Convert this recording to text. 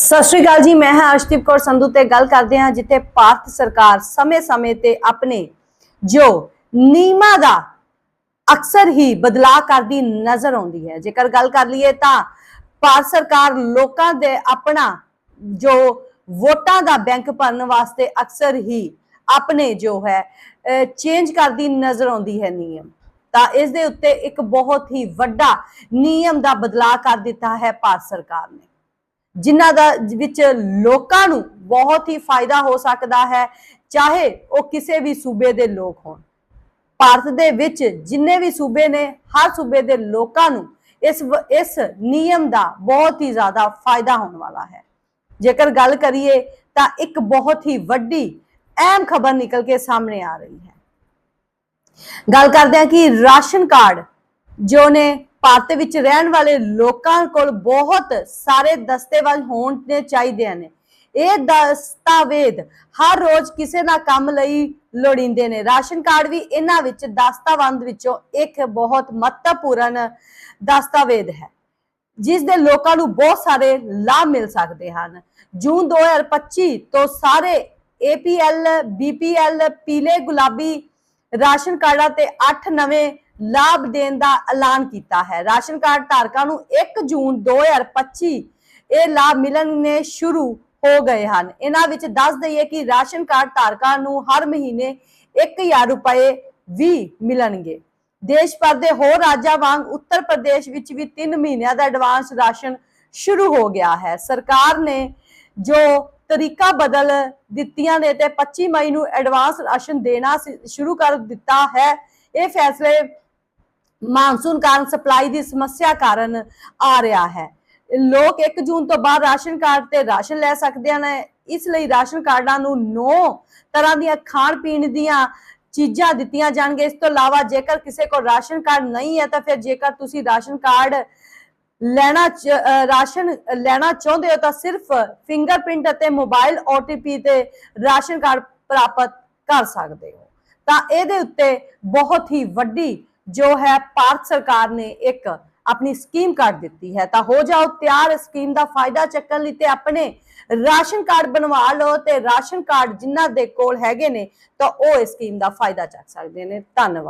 ਸਤਿ ਸ਼੍ਰੀ ਅਕਾਲ ਜੀ, ਮੈਂ ਹਾਂ ਅਰਸ਼ਦੀਪ ਕੌਰ ਸੰਧੂ ਤੇ ਗੱਲ ਕਰਦੇ ਹਾਂ ਜਿੱਥੇ ਭਾਰਤ ਸਰਕਾਰ ਸਮੇਂ-ਸਮੇਂ ਤੇ ਆਪਣੇ ਜੋ ਨਿਯਮਾਂ ਦਾ ਅਕਸਰ ਹੀ ਬਦਲਾਅ ਕਰਦੀ ਨਜ਼ਰ ਆਉਂਦੀ ਹੈ। ਜੇਕਰ ਗੱਲ ਕਰ ਲਈਏ ਤਾਂ ਭਾਰਤ ਸਰਕਾਰ ਲੋਕਾਂ ਦੇ ਆਪਣਾ ਜੋ ਵੋਟਾਂ ਦਾ ਬੈਂਕ ਭਰਨ ਵਾਸਤੇ ਅਕਸਰ ਹੀ ਆਪਣੇ ਜੋ ਹੈ ਚੇਂਜ ਕਰਦੀ ਨਜ਼ਰ ਆਉਂਦੀ ਹੈ ਨਿਯਮ। ਤਾਂ ਇਸ ਦੇ ਉੱਤੇ ਇੱਕ ਬਹੁਤ ਹੀ ਵੱਡਾ ਨਿਯਮ ਦਾ ਬਦਲਾਅ ਕਰ ਦਿੱਤਾ ਹੈ ਭਾਰਤ ਸਰਕਾਰ ਨੇ। ਜਿਨ੍ਹਾਂ ਦਾ ਵਿੱਚ ਲੋਕਾਂ ਨੂੰ ਬਹੁਤ ਹੀ ਫਾਇਦਾ ਹੋ ਸਕਦਾ ਹੈ, ਚਾਹੇ ਉਹ ਕਿਸੇ ਵੀ ਸੂਬੇ ਦੇ ਲੋਕ ਹੋਣ। ਭਾਰਤ ਦੇ ਵਿੱਚ ਜਿੰਨੇ ਵੀ ਸੂਬੇ ਨੇ, ਹਰ ਸੂਬੇ ਦੇ ਲੋਕਾਂ ਨੂੰ ਇਸ ਇਸ ਨਿਯਮ ਦਾ ਬਹੁਤ ਹੀ ਜ਼ਿਆਦਾ ਫਾਇਦਾ ਹੋਣ ਵਾਲਾ ਹੈ। ਜੇਕਰ ਗੱਲ ਕਰੀਏ ਤਾਂ ਇੱਕ ਬਹੁਤ ਹੀ ਵੱਡੀ, ਅਹਿਮ ਖਬਰ ਨਿਕਲ ਕੇ ਸਾਹਮਣੇ ਆ ਰਹੀ ਹੈ। ਗੱਲ ਕਰਦੇ ਹਾਂ ਕਿ ਰਾਸ਼ਨ ਕਾਰਡ ਜੋ ਨੇ ਭਾਰਤ ਵਿੱਚ ਰਹਿਣ ਵਾਲੇ ਲੋਕਾਂ ਕੋਲ ਬਹੁਤ ਸਾਰੇ ਦਸਤਾਵੇਜ਼ ਹੋਣੇ ਚਾਹੀਦੇ ਨੇ। ਇਹ ਦਸਤਾਵੇਜ਼ ਹਰ ਰੋਜ਼ ਕਿਸੇ ਨਾ ਕੰਮ ਲਈ ਲੋੜੀਂਦੇ ਨੇ। ਰਾਸ਼ਨ ਕਾਰਡ ਵੀ ਇਹਨਾਂ ਵਿੱਚ ਦਸਤਾਵੇਜ਼ ਵਿੱਚੋਂ ਇੱਕ ਬਹੁਤ ਮਹੱਤਵਪੂਰਨ ਦਸਤਾਵੇਜ਼ ਹੈ, ਜਿਸ ਦੇ ਲੋਕਾਂ ਨੂੰ ਬਹੁਤ ਸਾਰੇ ਲਾਭ ਮਿਲ ਸਕਦੇ ਹਨ। ਜੂਨ 2025 ਤੋਂ ਸਾਰੇ APL BPL ਪੀਲੇ ਗੁਲਾਬੀ ਰਾਸ਼ਨ ਕਾਰਡਾਂ ਤੇ 8 ਨਵੇਂ ਲਾਭ ਦੇਣ ਦਾ ਐਲਾਨ ਕੀਤਾ ਹੈ। ਰਾਸ਼ਨ ਕਾਰਡ ਧਾਰਕਾਂ ਨੂੰ 1 ਜੂਨ 2025 ਇਹ ਲਾਭ ਮਿਲਣੇ ਸ਼ੁਰੂ ਹੋ ਗਏ ਹਨ। ਇਹਨਾਂ ਵਿੱਚ ਦੱਸ ਦਈਏ ਕਿ ਰਾਸ਼ਨ ਕਾਰਡ ਧਾਰਕਾਂ ਨੂੰ ਹਰ ਮਹੀਨੇ 1000 ਰੁਪਏ ਵੀ ਮਿਲਣਗੇ। ਦੇਸ਼ ਭਰ ਦੇ ਹੋਰ ਰਾਜਾਂ ਵਾਂਗ ਉੱਤਰ ਪ੍ਰਦੇਸ਼ ਵਿੱਚ ਵੀ 3 ਮਹੀਨਿਆਂ ਦਾ ਐਡਵਾਂਸ ਰਾਸ਼ਨ ਸ਼ੁਰੂ ਹੋ ਗਿਆ ਹੈ। ਸਰਕਾਰ ਨੇ ਜੋ ਤਰੀਕਾ ਬਦਲ ਦਿੱਤੀਆਂ ਨੇ ਤੇ 25 ਮਈ ਨੂੰ ਐਡਵਾਂਸ ਰਾਸ਼ਨ ਦੇਣਾ ਸ਼ੁਰੂ ਕਰ ਦਿੱਤਾ ਹੈ। ਇਹ ਫੈਸਲੇ ਮਾਨਸੂਨ ਕਾਰਨ ਸਪਲਾਈ ਦੀ ਸਮੱਸਿਆ ਕਾਰਨ ਆ ਰਿਹਾ ਹੈ। ਲੋਕ 1 ਜੂਨ ਤੋਂ ਬਾਅਦ ਰਾਸ਼ਨ ਕਾਰਡ ਤੇ ਰਾਸ਼ਨ ਲੈ ਸਕਦੇ ਹਨ। ਇਸ ਲਈ ਰਾਸ਼ਨ ਕਾਰਡਾਂ ਨੂੰ 9 ਤਰ੍ਹਾਂ ਦੀਆਂ ਖਾਣ ਪੀਣ ਦੀਆਂ ਚੀਜ਼ਾਂ ਦਿੱਤੀਆਂ ਜਾਣਗੀਆਂ। ਇਸ ਤੋਂ ਇਲਾਵਾ ਜੇਕਰ ਕਿਸੇ ਕੋਲ ਰਾਸ਼ਨ ਕਾਰਡ ਨਹੀਂ ਹੈ ਤਾਂ ਫਿਰ ਜੇਕਰ ਤੁਸੀਂ ਰਾਸ਼ਨ ਕਾਰਡ ਲੈਣਾ ਰਾਸ਼ਨ ਲੈਣਾ ਚਾਹੁੰਦੇ ਹੋ ਤਾਂ ਸਿਰਫ ਫਿੰਗਰਪ੍ਰਿੰਟ ਅਤੇ ਮੋਬਾਈਲ OTP ਤੇ ਰਾਸ਼ਨ ਕਾਰਡ ਪ੍ਰਾਪਤ ਕਰ ਸਕਦੇ ਹੋ। ਤਾਂ ਇਹਦੇ ਉੱਤੇ ਬਹੁਤ ਹੀ ਵੱਡੀ ਜੋ ਹੈ ਭਾਰਤ ਸਰਕਾਰ ਨੇ ਇੱਕ ਆਪਣੀ ਸਕੀਮ ਕੱਢ ਦਿੱਤੀ ਹੈ। ਤਾਂ ਹੋ ਜਾਓ ਤਿਆਰ ਸਕੀਮ ਦਾ ਫਾਇਦਾ ਚੱਕਣ ਲਈ ਤੇ ਆਪਣੇ ਰਾਸ਼ਨ ਕਾਰਡ ਬਣਵਾ ਲਓ ਤੇ ਰਾਸ਼ਨ ਕਾਰਡ ਜਿਨ੍ਹਾਂ ਦੇ ਕੋਲ ਹੈਗੇ ਨੇ ਤਾਂ ਉਹ ਇਸ ਸਕੀਮ ਦਾ ਫਾਇਦਾ ਚੱਕ ਸਕਦੇ ਨੇ। ਧੰਨਵਾਦ।